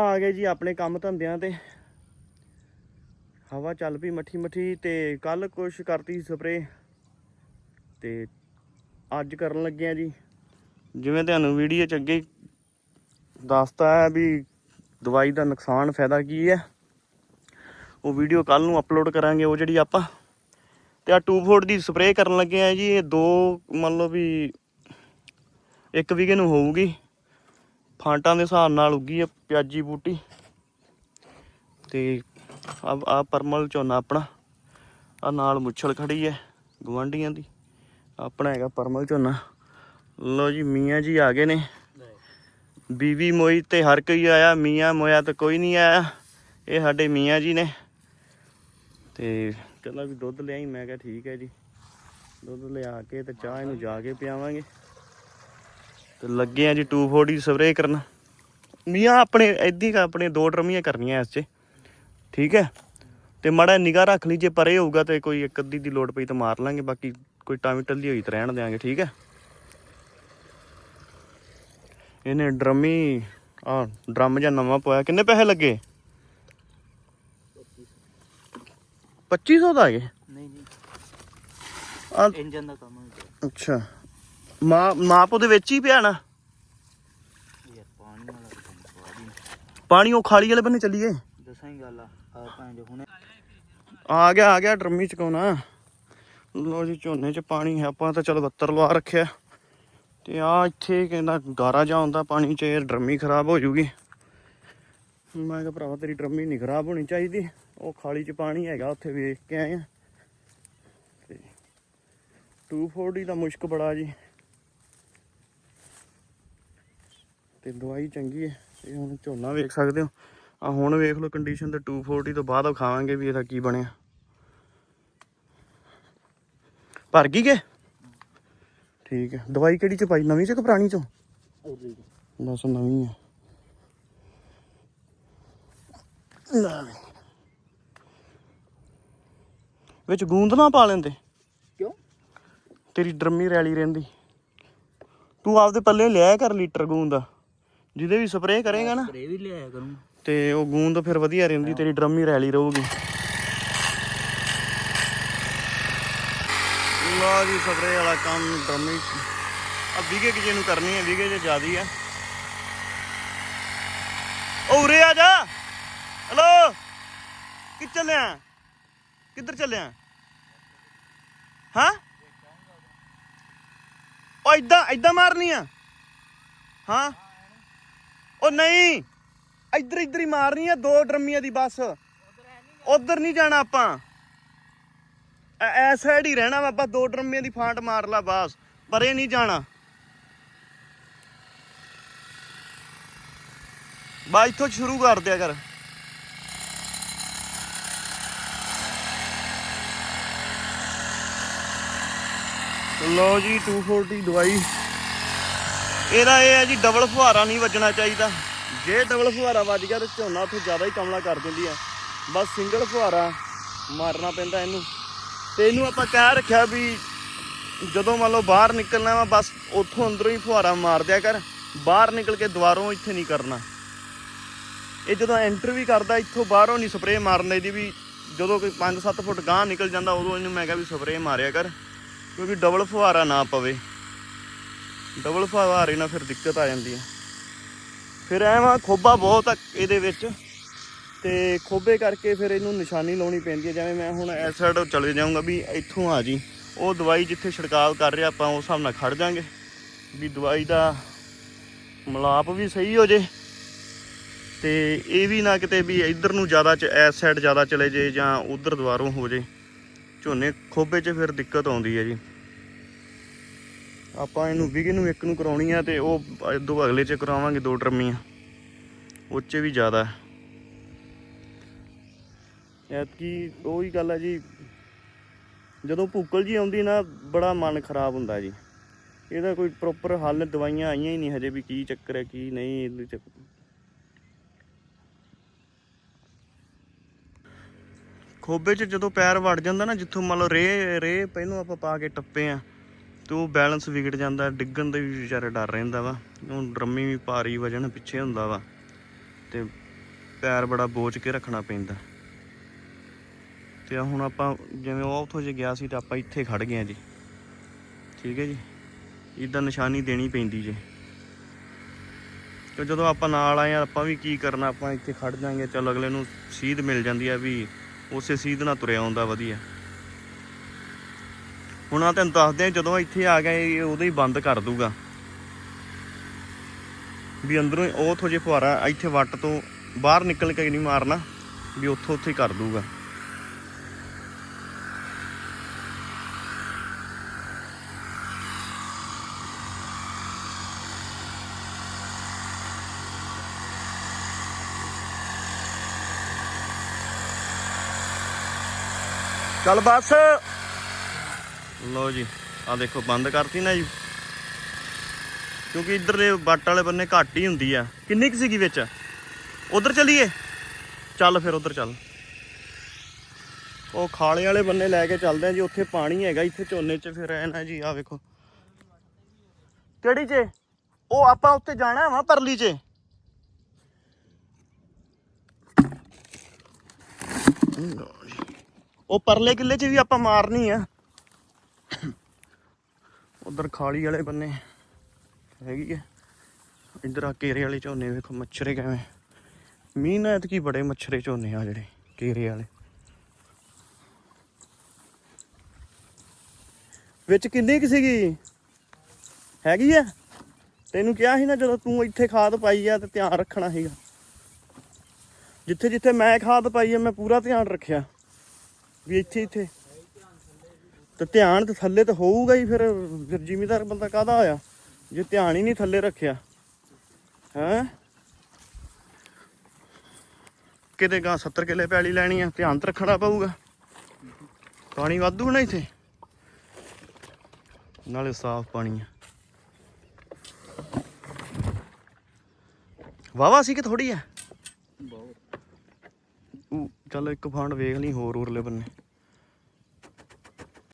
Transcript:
ਆ ਗਏ ਜੀ ਆਪਣੇ ਕੰਮ ਧੰਦਿਆਂ ਤੇ। ਹਵਾ ਚੱਲ ਪਈ ਮੱਠੀ ਮੱਠੀ ਤੇ ਕੱਲ ਕੁਛ ਕਰਤੀ ਸਪਰੇ ਤੇ ਅੱਜ ਕਰਨ ਲੱਗੇ ਆ ਜੀ। ਜਿਵੇਂ ਤੁਹਾਨੂੰ ਵੀਡੀਓ ਚ ਅੱਗੇ ਦੱਸਤਾ ਹੈ ਵੀ ਦਵਾਈ ਦਾ ਨੁਕਸਾਨ ਫਾਇਦਾ ਕੀ ਹੈ। ਉਹ ਵੀਡੀਓ ਕੱਲ ਨੂੰ ਅਪਲੋਡ ਕਰਾਂਗੇ ਉਹ ਜਿਹੜੀ ਆਪਾਂ। ਤੇ ਆ 240 ਦੀ ਸਪਰੇ ਕਰਨ ਲੱਗੇ ਆ ਜੀ। ਇਹ ਦੋ ਮੰਨ ਲਓ ਵੀ ਇੱਕ ਵੀਗੇ ਨੂੰ ਹੋਊਗੀ। ਫਾਂਟਾਂ ਦੇ ਹਿਸਾਬ ਨਾਲ ਉੱਗੀ ਆ ਪਿਆਜੀ ਬੂਟੀ। ਤੇ ਆ ਆ ਪਰਮਲ ਝੋਨਾ ਆਪਣਾ ਆ ਨਾਲ ਮੁੱਛਲ ਖੜੀ ਹੈ ਗਵਾਂਢੀਆਂ ਦੀ। ਆਪਣਾ ਹੈਗਾ ਪਰਮਲ ਝੋਨਾ। ਲੋ ਜੀ, ਮੀਆਂ ਜੀ ਆ ਗਏ ਨੇ। ਬੀਵੀ ਮੋਈ ਤੇ ਹਰ ਕੋਈ ਆਇਆ, ਮੀਆਂ ਮੋਇਆ ਤੇ ਕੋਈ ਨਹੀਂ ਆਇਆ। ਇਹ ਸਾਡੇ ਮੀਆਂ ਜੀ ਨੇ। ਤੇ ਕਹਿੰਦਾ ਵੀ ਦੁੱਧ ਲਿਆਈ, ਮੈਂ ਕਿਹਾ ਠੀਕ ਹੈ ਜੀ। ਦੁੱਧ ਲਿਆ ਕੇ ਤੇ ਚਾਹ ਇਹਨੂੰ ਜਾ ਕੇ ਪਿਆਵਾਂਗੇ। ਤੇ ਲੱਗੇ ਆ ਜੀ 240 ਸਪਰੇ ਕਰਨ। ਮੀਆਂ ਆਪਣੇ ਐਦੀ ਕਾ ਆਪਣੇ ਦੋ ਡਰਮੀਆਂ ਕਰਨੀਆਂ ਇਸ 'ਚ। ਠੀਕ ਹੈ? ਤੇ ਮਾੜਾ ਨਿਗਾਹ ਰੱਖ ਲਈ ਜੇ ਪਰੇ ਹੋਊਗਾ ਤੇ ਕੋਈ ਇੱਕ ਅੱਧੀ ਦੀ ਲੋੜ ਪਈ ਤਾਂ ਮਾਰ ਲਾਂਗੇ ਬਾਕੀ ਕੋਈ ਟਾਵੀ ਟੱਲੀ ਹੋਈ ਤਾਂ ਰਹਿਣ ਦਿਆਂਗੇ ਠੀਕ ਹੈ? ਇਹਨੇ ਡਰਮੀ ਆ ਡਰਮ ਜਾਂ ਨਵਾਂ ਪਾਇਆ ਕਿੰਨੇ ਪੈਸੇ ਲੱਗੇ? 2500 ਦਾ ਹੈਗੇ? ਨਹੀਂ ਨਹੀਂ। ਆ ਇੰਜਨ ਦਾ ਕੰਮ ਹੈ। ਅੱਛਾ। ਮਾਂ ਮਾਪ ਉਹਦੇ ਵਿੱਚ ਹੀ ਪਿਆ ਨਾ। ਪਾਣੀ ਵਾਲਾ ਉਹ ਖਾਲੀ ਵਾਲੇ ਬੰਨੇ ਚੱਲੀਏ। ਦੱਸਾਂ ਗੱਲ ਆ ਆ ਜੋ ਹੁਣੇ ਆ ਗਿਆ ਆ ਗਿਆ ਡਰਮੀ ਚਕਾਉਣਾ। ਲੋ ਜੀ, ਝੋਨੇ 'ਚ ਪਾਣੀ ਹੈ, ਆਪਾਂ ਤਾਂ ਚਲੋ 72 ਲਵਾ ਰੱਖਿਆ। ਤੇ ਆ ਇੱਥੇ ਕਹਿੰਦਾ ਗਾਰਾ ਜਾ ਹੁੰਦਾ ਪਾਣੀ 'ਚ ਡਰਮੀ ਖਰਾਬ ਹੋ ਜੂਗੀ। ਮੈਂ ਕਿਹਾ ਭਰਾਵਾ, ਤੇਰੀ ਡਰਮੀ ਨਹੀਂ ਖਰਾਬ ਹੋਣੀ ਚਾਹੀਦੀ। ਉਹ ਖਾਲੀ 'ਚ ਪਾਣੀ ਹੈਗਾ, ਉੱਥੇ ਵੇਖ ਕੇ ਆਏ ਆ। ਤੇ 240 ਦਾ ਮੁਸ਼ਕ ਬੜਾ ਜੀ। ਤੇ ਦਵਾਈ ਚੰਗੀ ਹੈ ਇਹ ਹੁਣ ਝੋਨਾ ਵੇਖ ਸਕਦੇ ਹੋ। ਆ ਹੁਣ ਵੇਖ ਲਓ ਕੰਡੀਸ਼ਨ ਤੇ 240 ਤੋਂ ਬਾਅਦ ਖਾਵਾਂਗੇ ਵੀ ਇਹਦਾ ਕੀ ਬਣਿਆ। ਭਰ ਗਈ ਕੇ? ਠੀਕ ਹੈ। ਦਵਾਈ ਕਿਹੜੀ ਚ ਪਾਈ? ਨਵੀਂ ਚ ਕਿ ਪੁਰਾਣੀ ਚ? ਬਸ ਨਵੀਂ ਹੈ। ਵਿੱਚ ਗੂੰਦ ਨਾ ਪਾ ਲੈਂਦੇ। ਕਿਉਂ? ਤੇਰੀ ਡਰਮੀ ਰੈਲੀ ਰਹਿੰਦੀ। ਤੂੰ ਆਪਦੇ ਪੱਲੇ ਲਿਆ ਕਰ ਲੀਟਰ ਗੂੰਦ ਦਾ ਜਿਹਦੇ ਵੀ ਸਪਰੇਅ ਕਰੇਗਾ ਨਾ। ਸਪਰੇ ਵੀ ਲਿਆਇਆ ਕਰੂੰ ਤੇ ਉਹ ਗੂੰਦ ਫਿਰ ਵਧੀਆ ਰਹਿੰਦੀ ਤੇਰੀ ਡਰਮੀ ਰੈਲੀ ਰਹੂਗੀ। ਲਾ ਜੀ ਸਪਰੇ ਵਾਲਾ ਕੰਮ ਡਰਮੀ ਆ ਵੀਗੇ ਕਿ ਨੂੰ ਕਰਨੀ ਹੈ ਵੀਗੇ ਜੇ ਜ਼ਿਆਦੀ ਆ ਉਹ ਉਰੇ ਆ ਜਾ। ਹਲੋ ਕਿ ਚੱਲਿਆ? ਕਿੱਧਰ ਚੱਲਿਆ? ਹਾਂ? ਉਹ ਇਦਾਂ ਇਦਾਂ ਮਾਰਨੀ ਆ। ਹਾਂ? ਉਹ ਨਹੀਂ, ਇੱਧਰ ਇੱਧਰ ਹੀ ਮਾਰਨੀ ਆ, ਦੋ ਡਰਮੀਆਂ ਦੀ ਬਸ। ਉਧਰ ਨਹੀਂ ਜਾਣਾ ਆਪਾਂ। ਐ- ਸਾਈਡ ਹੀ ਰਹਿਣਾ ਵਾ, ਆਪਾਂ ਦੋ ਡਰਮੀਆਂ ਦੀ ਫਾਂਟ ਮਾਰ ਲਾ ਬਸ, ਪਰੇ ਨਹੀਂ ਜਾਣਾ। ਬਾ, ਇੱਥੋਂ ਸ਼ੁਰੂ ਕਰ ਦਿਆ ਕਰ। ਲੋ ਜੀ 240 ਦਵਾਈ। ਇਹਦਾ ਇਹ ਹੈ ਜੀ ਡਬਲ ਫੁਹਾਰਾ ਨਹੀਂ ਵੱਜਣਾ ਚਾਹੀਦਾ। ਜੇ ਡਬਲ ਫੁਹਾਰਾ ਵੱਜ ਗਿਆ ਤੇ ਝੋਨਾ ਉੱਥੇ ਜ਼ਿਆਦਾ ਹੀ ਕਮਲਾ ਕਰ ਦਿੰਦੀ ਆ ਬਸ ਸਿੰਗਲ ਫੁਹਾਰਾ ਮਾਰਨਾ ਪੈਂਦਾ ਇਹਨੂੰ। ਤੇ ਇਹਨੂੰ ਆਪਾਂ ਕਹਿ ਰੱਖਿਆ ਵੀ ਜਦੋਂ ਮੰਨ ਲਓ ਬਾਹਰ ਨਿਕਲਣਾ ਵਾ, ਬਸ ਉੱਥੋਂ ਅੰਦਰੋਂ ਹੀ ਫੁਹਾਰਾ ਮਾਰ ਦਿਆ ਕਰ। ਬਾਹਰ ਨਿਕਲ ਕੇ ਦੁਬਾਰੋਂ ਇੱਥੇ ਨਹੀਂ ਕਰਨਾ। ਇਹ ਜਦੋਂ ਐਂਟਰ ਵੀ ਕਰਦਾ, ਇੱਥੋਂ ਬਾਹਰੋਂ ਨਹੀਂ ਸਪਰੇਅ ਮਾਰਨ ਦੀ ਵੀ ਜਦੋਂ ਕੋਈ 5-7 ਫੁੱਟ ਗਾਂਹ ਨਿਕਲ ਜਾਂਦਾ, ਉਦੋਂ ਇਹਨੂੰ ਮੈਂ ਕਿਹਾ ਵੀ ਸਪਰੇਅ ਮਾਰਿਆ ਕਰ, ਕਿਉਂਕਿ ਡਬਲ ਫੁਹਾਰਾ ਨਾ ਪਵੇ। ਡਬਲ ਫੁਹਾਰੇ ਨਾਲ ਫਿਰ ਦਿੱਕਤ ਆ ਜਾਂਦੀ ਹੈ ਫਿਰ ਐਵੇਂ ਖੋਬਾ ਬਹੁਤ ਆ ਇਹਦੇ ਵਿੱਚ। ਤੇ ਖੋਬੇ ਕਰਕੇ ਫਿਰ ਇਹਨੂੰ ਨਿਸ਼ਾਨੀ ਲਾਉਣੀ ਪੈਂਦੀ ਹੈ ਜਿਵੇਂ ਮੈਂ ਹੁਣ ਇਸ ਸਾਈਡ ਚਲੇ ਜਾਊਂਗਾ ਵੀ ਇੱਥੋਂ ਆ ਜੀ। ਉਹ ਦਵਾਈ ਜਿੱਥੇ ਛਿੜਕਾਵ ਕਰ ਰਿਹਾ, ਆਪਾਂ ਉਸ ਹਿਸਾਬ ਨਾਲ ਖੜ ਜਾਾਂਗੇ। ਵੀ ਦਵਾਈ ਦਾ ਮਲਾਪ ਵੀ ਸਹੀ ਹੋ ਜੇ। ਤੇ ਇਹ ਵੀ ਨਾ ਕਿਤੇ ਵੀ ਇੱਧਰ ਨੂੰ ਜ਼ਿਆਦਾ ਚ, ਇਸ ਸਾਈਡ ਜ਼ਿਆਦਾ ਚਲੇ ਜੇ ਜਾਂ ਉਧਰ ਦੁਬਾਰੋਂ ਹੋ ਜੇ। ਝੋਨੇ ਖੋਬੇ 'ਚ ਫਿਰ ਦਿੱਕਤ ਆਉਂਦੀ ਹੈ ਜੀ। ਆਪਾਂ ਇਹਨੂੰ ਵਿਗੇ ਨੂੰ ਇੱਕ ਨੂੰ ਕਰਾਉਣੀ ਆ ਤੇ ਉਹ ਦੋ ਅਗਲੇ 'ਚ ਕਰਾਵਾਂਗੇ ਦੋ ਟਰਮੀਆਂ। ਉਹ 'ਚ ਵੀ ਜ਼ਿਆਦਾ। ਹੈ ਐਤਕੀ ਉਹੀ ਗੱਲ ਹੈ ਜੀ, ਜਦੋਂ ਭੂਕਲ ਜੀ ਆਉਂਦੀ ਨਾ, ਬੜਾ ਮਨ ਖਰਾਬ ਹੁੰਦਾ ਜੀ। ਇਹਦਾ ਕੋਈ ਪ੍ਰੋਪਰ ਹੱਲ ਦਵਾਈਆਂ ਆਈਆਂ ਹੀ ਨਹੀਂ ਹਜੇ ਵੀ ਕੀ ਚੱਕਰ ਹੈ, ਕੀ ਨਹੀਂ, ਇਹਦੇ ਚ। ਖੋਬੇ 'ਚ ਜਦੋਂ ਪੈਰ ਵੜ ਜਾਂਦਾ ਨਾ, ਜਿੱਥੋਂ ਮੰਨ ਲਓ ਰੇ ਰੇ ਪਹਿਲੋਂ ਆਪਾਂ ਪਾ ਕੇ ਟੱਪੇ ਆ। ਤੇ ਉਹ ਬੈਲੈਂਸ ਵਿਗੜ ਜਾਂਦਾ, ਡਿੱਗਣ ਦੇ ਵੀ ਵਿਚਾਰਾ ਡਰ ਰਹਿੰਦਾ ਵਾ। ਉਹ ਡਰਮੀ ਵੀ ਭਾਰੀ ਵਜਨ ਪਿੱਛੇ ਹੁੰਦਾ ਵਾ ਤੇ ਪੈਰ ਬੜਾ ਬੋਚ ਕੇ ਰੱਖਣਾ ਪੈਂਦਾ। ਤੇ ਹੁਣ ਆਪਾਂ ਜਿਵੇਂ ਉਹ ਉੱਥੋਂ ਜੇ ਗਿਆ ਸੀ ਤਾਂ ਆਪਾਂ ਇੱਥੇ ਖੜ ਗਏ ਆ ਜੀ। ਠੀਕ ਹੈ ਜੀ? ਇਦਾਂ ਨਿਸ਼ਾਨੀ ਦੇਣੀ ਪੈਂਦੀ ਜੇ। ਤੇ ਜਦੋਂ ਆਪਾਂ ਨਾਲ ਆਏ ਆ ਆਪਾਂ ਵੀ ਕੀ ਕਰਨਾ, ਆਪਾਂ ਇੱਥੇ ਖੜ ਜਾਾਂਗੇ ਚਲ ਅਗਲੇ ਨੂੰ ਸੀਧ ਮਿਲ ਜਾਂਦੀ ਆ ਵੀ ਉਸੇ ਸੀਧ ਨਾਲ ਤੁਰਿਆ ਆਉਂਦਾ ਵਧੀਆ। ਹੁਣ ਆ ਤੈਨੂੰ ਦੱਸਦੇ ਆ ਜਦੋਂ ਇੱਥੇ ਆ ਗਏ ਇਹ ਉਦੋਂ ਹੀ ਬੰਦ ਕਰ ਦੂਗਾ ਵੀ ਅੰਦਰੋਂ ਉਹ ਉੱਥੋਂ ਜੇ ਫੁਹਾਰਾ, ਇੱਥੇ ਵੱਟ ਤੋਂ ਬਾਹਰ ਨਿਕਲ ਕੇ ਨਹੀਂ ਮਾਰਨਾ, ਵੀ ਉੱਥੋਂ ਉੱਥੇ ਕਰ ਦੂਗਾ ਚੱਲ ਬਸ। ਲੋ ਜੀ ਆ ਦੇਖੋ, ਬੰਦ ਕਰਤੀ ਨਾ ਜੀ। ਕਿਉਂਕਿ ਇਧਰਲੇ ਬੱਟ ਵਾਲੇ ਬੰਨੇ ਘੱਟ ਹੀ ਹੁੰਦੀ ਆ। ਕਿੰਨੀ ਕੁ ਸੀਗੀ ਵਿੱਚ? ਉਧਰ ਚਲੀਏ। ਚੱਲ ਫਿਰ ਉਧਰ ਚੱਲ। ਉਹ ਖਾਲੇ ਵਾਲੇ ਬੰਨੇ ਲੈ ਕੇ ਚੱਲਦੇ ਆ ਜੀ, ਉੱਥੇ ਪਾਣੀ ਹੈਗਾ, ਇੱਥੇ ਝੋਨੇ 'ਚ ਫਿਰ ਐ ਨਾ ਜੀ ਆ ਵੇਖੋ। ਕਿਹੜੀ 'ਚ? ਉਹ ਆਪਾਂ ਉੱਥੇ ਜਾਣਾ ਵਾ, ਪਰਲੀ 'ਚ। ਉਹ ਪਰਲੇ ਕਿੱਲੇ 'ਚ ਵੀ ਆਪਾਂ ਮਾਰਨੀ ਆ। ਉਧਰ ਖਾਲੀ ਵਾਲੇ ਬੰਨੇ ਹੈਗੀ ਹੈ ਇੱਧਰ ਆ ਕੇਰੇ ਵਾਲੇ ਝੋਨੇ ਵੇਖੋ, ਮੱਛਰੇ ਕਿਵੇਂ। ਮੀਂਹ ਨਾਲ ਐਤਕੀ ਬੜੇ ਮੱਛਰੇ ਝੋਨੇ ਆ ਜਿਹੜੇ, ਕੇਰੇ ਵਾਲੇ। ਵਿੱਚ ਕਿੰਨੀ ਕੁ ਸੀਗੀ? ਹੈਗੀ ਆ? ਤੈਨੂੰ ਕਿਹਾ ਸੀ ਨਾ ਜਦੋਂ ਤੂੰ ਇੱਥੇ ਖਾਦ ਪਾਈ ਆ ਤੇ ਧਿਆਨ ਰੱਖਣਾ ਸੀਗਾ। ਜਿੱਥੇ ਜਿੱਥੇ ਮੈਂ ਖਾਦ ਪਾਈ ਆ, ਮੈਂ ਪੂਰਾ ਧਿਆਨ ਰੱਖਿਆ। ਵੀ ਇੱਥੇ ਇੱਥੇ ਤੇ ਧਿਆਨ ਤੇ ਥੱਲੇ ਤੇ ਹੋਊਗਾ ਹੀ ਫਿਰ ਫਿਰ ਜ਼ਿਮੀਦਾਰ ਬੰਦਾ ਕਾਹਦਾ ਹੋਇਆ ਜੇ ਧਿਆਨ ਹੀ ਨਹੀਂ ਥੱਲੇ ਰੱਖਿਆ। ਹੈਂ? ਕਿਤੇ ਗਾਂ 70 ਕਿੱਲੇ ਪੈਲੀ ਲੈਣੀ ਆ ਧਿਆਨ ਤੇ ਰੱਖਣਾ ਪਊਗਾ। ਪਾਣੀ ਵਾਧੂ ਨਾ ਇੱਥੇ? ਨਾਲੇ ਸਾਫ਼ ਪਾਣੀ ਆ। ਵਾਵਾ ਸੀ ਕਿ ਥੋੜੀ ਆ? ਬਹੁਤ। ਚੱਲ ਇੱਕ ਫਾਂਡ ਵੇਖ ਲਈ ਹੋਰ ਉਰਲੇ ਬੰਨੇ।